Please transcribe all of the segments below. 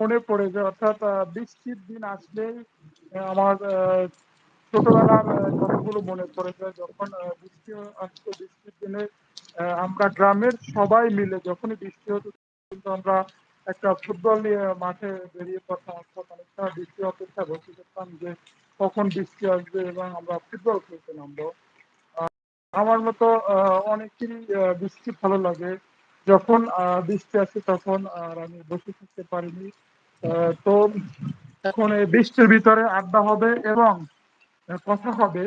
মনে পড়ে যায় অর্থাৎ বৃষ্টির দিন আসলেই অ্যা আমার ছোটবেলার কথাগুলো মনে পড়ে যায়। যখন বৃষ্টি আসতো, বৃষ্টির দিনে আমরা গ্রামের সবাই মিলে যখনই বৃষ্টি হতো, কিন্তু আমরা একটা ফুটবল নিয়ে মাঠে বেরিয়ে পড়তাম অর্থাৎ অনেকটা বৃষ্টি অপেক্ষা বসে থাকতাম যে কখন বৃষ্টি আসবে এবং আমরা ফুটবল খেলতে নামবো। আমার মতো অনেকেরই বৃষ্টি ভালো লাগে। যখন বৃষ্টি আসে তখন, আর আমি বসে থাকতে পারিনি। তো এখন এই বৃষ্টির ভিতরে আড্ডা হবে এবং কথা হবে।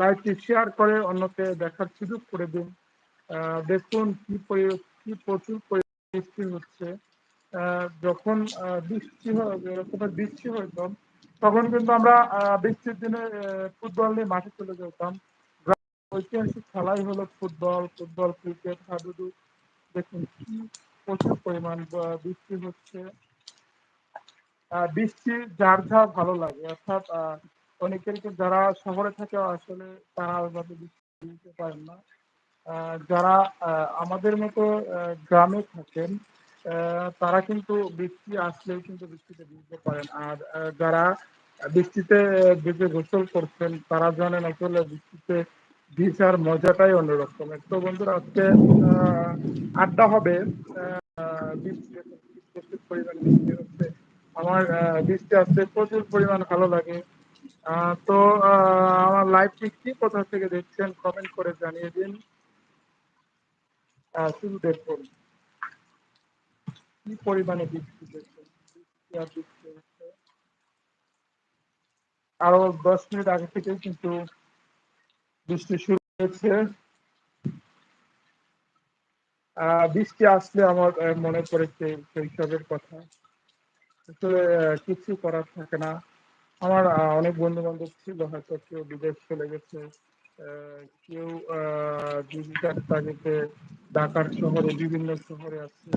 লাইভটি শেয়ার করে অন্যকে দেখার সুযোগ করে দিন। দেখুন কি কি প্রচুর বৃষ্টি হচ্ছে। যখন বৃষ্টি হয় বৃষ্টি হইতো তখন কিন্তু আমরা বৃষ্টির দিনে ফুটবল নিয়ে মাঠে চলে যেতাম। ঐতিহাসিক খেলাই হলো ফুটবল, ফুটবল, ক্রিকেট, হাডুডু। দেখুন কি প্রচুর পরিমাণ বৃষ্টি হচ্ছে। বৃষ্টি যার, যা ভালো লাগে অর্থাৎ অনেকের যারা শহরে থাকে আসলে তারা ওইভাবে বৃষ্টি নিতে পারেন না। যারা আমাদের মতো গ্রামে থাকেন তারা কিন্তু বৃষ্টি আসলেই কিন্তু বৃষ্টিতে ভিজতে পারেন। আর যারা বৃষ্টিতে ভিজে গোসল করছেন তারা জানেন আসলে বৃষ্টিতে ভিজার মজাটাই অন্যরকম তো বন্ধুরা আজকে আড্ডা হবে। আ বৃষ্টি পরিমাণে বৃষ্টি হচ্ছে। আমার বৃষ্টি আসলে প্রচুর পরিমাণ ভালো লাগে। তো আমার লাইভটি কি কোথা থেকে দেখছেন কমেন্ট করে জানিয়ে দিন। শুধু দেখুন। কি পরিমাণে বৃষ্টি আর ১০ মিনিট আগে থেকেই কিন্তু বৃষ্টি শুরু হয়েছে। বৃষ্টি আসলে আমার মনে পড়ে সেই শৈশবের কথা। কিছু করার থাকে না। আমার অনেক বন্ধু-বান্ধব ছিল, হয়তো কেউ বিদেশ চলে গেছে। কেউ জীবিকার তাগিদে ঢাকার শহরে, বিভিন্ন শহরে আছে।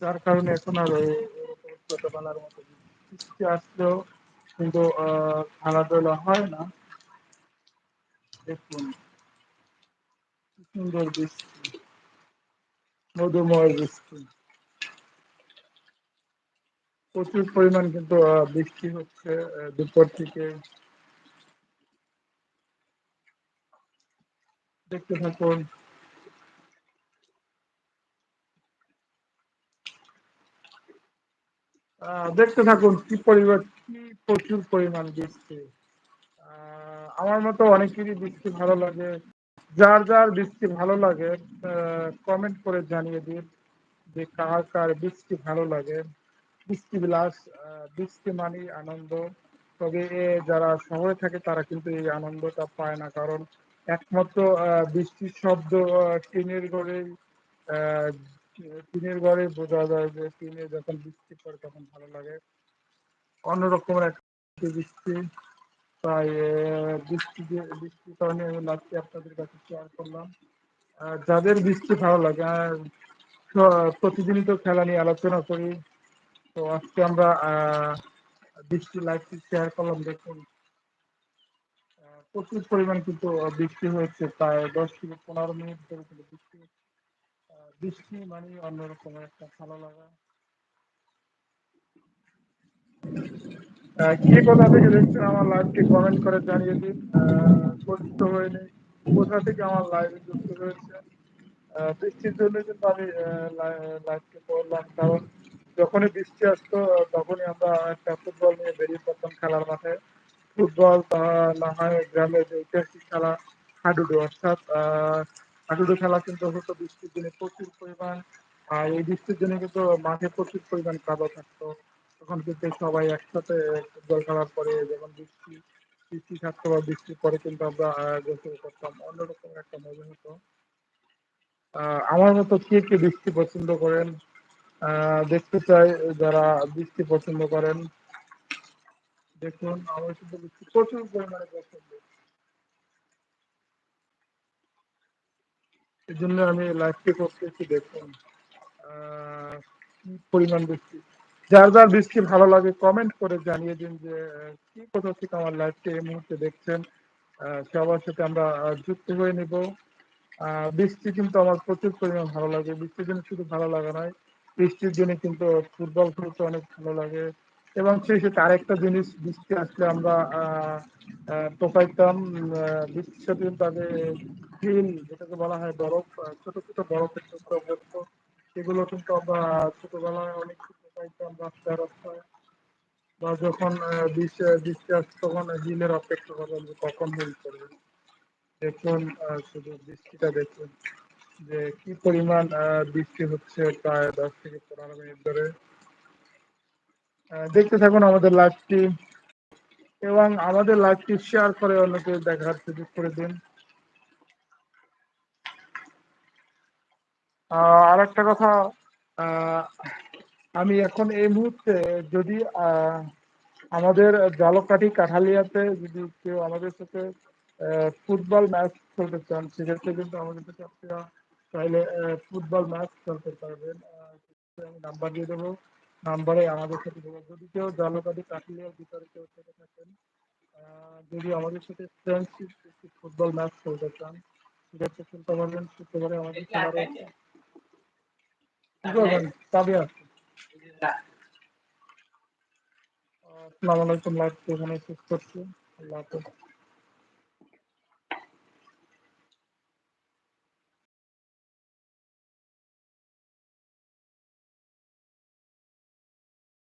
যার কারণে এখন আর ছোটবেলার মতো বৃষ্টি আসলেও কিন্তু খেলাধুলা হয় না। দেখুন সুন্দর বৃষ্টি। মধুময় বৃষ্টি। প্রচুর পরিমাণ কিন্তু বৃষ্টি হচ্ছে দুপুর থেকে। দেখতে থাকুন। দেখতে থাকুন কি পরিমাণ কি প্রচুর পরিমাণ বৃষ্টি। আমার মতো অনেকেরই বৃষ্টি ভালো লাগে। যার, যার বৃষ্টি ভালো লাগে কমেন্ট করে জানিয়ে দিন যে কার, কার বৃষ্টি ভালো লাগে। বৃষ্টি বিলাস বৃষ্টি মানেই আনন্দ। তবে যারা শহরে থাকে, তারা কিন্তু এই আনন্দটা পায় না। কারণ একমাত্র বৃষ্টির শব্দ টিনের অ্যা টিনের ঘরে বোঝা যায় যে টিনে যখন বৃষ্টি পড়ে তখন ভালো লাগে। অন্য রকমের একটা বৃষ্টি। তাই বৃষ্টি বৃষ্টির কারণে আমি লাইভটি আপনাদের কাছে শেয়ার করলাম। যাদের বৃষ্টি ভালো লাগে প্রতিদিনই তো খেলা নিয়ে আলোচনা করি। তো আজকে আমরা আ বৃষ্টির লাইভটি শেয়ার করলাম দেখুন। প্রচুর পরিমাণ কিন্তু বৃষ্টি হয়েছে প্রায় ১০ থেকে ১৫ মিনিট ধরে কিন্তু বৃষ্টি বৃষ্টি মানেই অন্যরকমের একটা ভালো লাগা। কে কোথা থেকে দেখছেন আমার লাইভটি কমেন্ট করে জানিয়ে দিন। পরিচিত হয়ে নেই। কোথা থেকে আমার লাইভে যুক্ত। আ বৃষ্টির জন্য কিন্তু আমি অ্যা লাই করলাম। কারণ যখনই বৃষ্টি আসতো তখনই আমরা একটা ফুটবল নিয়ে বেরিয়ে পড়তাম খেলার মাঠে। ফুটবল না হয় গ্রামের যে ঐতিহাসিক খেলা হাডুডু অর্থাৎ হাডুডু খেলা কিন্তু হতো বৃষ্টির দিনে প্রচুর পরিমাণ। আর এই বৃষ্টির দিনে কিন্তু মাঠে প্রচুর পরিমাণ কাদা থাকতো। তখন কিন্তু সবাই একসাথে ফুটবল খেলার পরে যখন বৃষ্টি বৃষ্টি থাকতো বা বৃষ্টির পরে কিন্তু আমরা গোসল করতাম। অন্যরকম একটা মজা হতো। আমার মতো কে, কে বৃষ্টি পছন্দ করেন? দেখতে চাই যারা বৃষ্টি পছন্দ করেন। দেখুন আমার কিন্তু বৃষ্টি প্রচুর পরিমাণে পছন্দ। এজন্য আমি লাইভটি করতেছি দেখুন। কি পরিমাণ বৃষ্টি। যার, যার বৃষ্টি ভালো লাগে কমেন্ট করে জানিয়ে দিন যে কি কোথা থেকে আমার লাইভটি এই মুহূর্তে দেখছেন। সবার সাথে আমরা যুক্ত হয়ে নিবো। বৃষ্টি কিন্তু আমার প্রচুর পরিমাণ ভালো লাগে। বৃষ্টির দিনে শুধু ভালো লাগা নয়, বৃষ্টির দিনে কিন্তু ফুটবল খেলতে অনেক ভালো লাগে। এবং সেই সাথে আরেকটা জিনিস, বৃষ্টি আসলে আমরা টোকাইতাম বৃষ্টির সাথে আগে হিল, যেটাকে বলা হয় বরফ ছোট ছোট বরফের টুকরো পড়তো সেগুলো কিন্তু আমরা ছোটবেলায় অনেক টোকাইতাম রাস্তায় রাস্তায়। বা যখন বৃষ্টি আসছে তখন হিলের অপেক্ষা যে কখন হিল করবে। দেখুন শুধু বৃষ্টিটা দেখুন। যে কি পরিমাণ বৃষ্টি হচ্ছে প্রায় দশ থেকে পনেরো মিনিট ধরে। দেখতে থাকুন আমাদের লাইভটি এবং আমাদের লাইভটি শেয়ার করে অন্যকে দেখার সুযোগ করে দিন। আর একটা কথা আমি এখন এই মুহূর্তে যদি আমাদের জালকাঠি কাঠালিয়াতে যদি কেউ আমাদের সাথে ফুটবল ম্যাচ খেলতে চান, সেক্ষেত্রে কিন্তু আমাদের সাথে আপনারা আহ, ফুটবল ম্যাচ খেলতে পারবেন। আমি নাম্বার দিয়ে দেবো। নাম্বারে আমাদের সাথে যোগাযোগ যদি কেউ জালকাঠি কাঠালিয়ার ভিতরে কেউ থেকে থাকেন। যদি আমাদের সাথে ফ্রেন্ডশিপ ফুটবল ম্যাচ খেলতে চান সেক্ষেত্রে খেলতে পারবেন। শুক্রবারে আমাদের খেলা রয়েছে কি করবেন? চাবি আছে। আসসালামু আলাইকুম লাইভ এখানে শেষ করছি। আল্লাহ হাফেজ।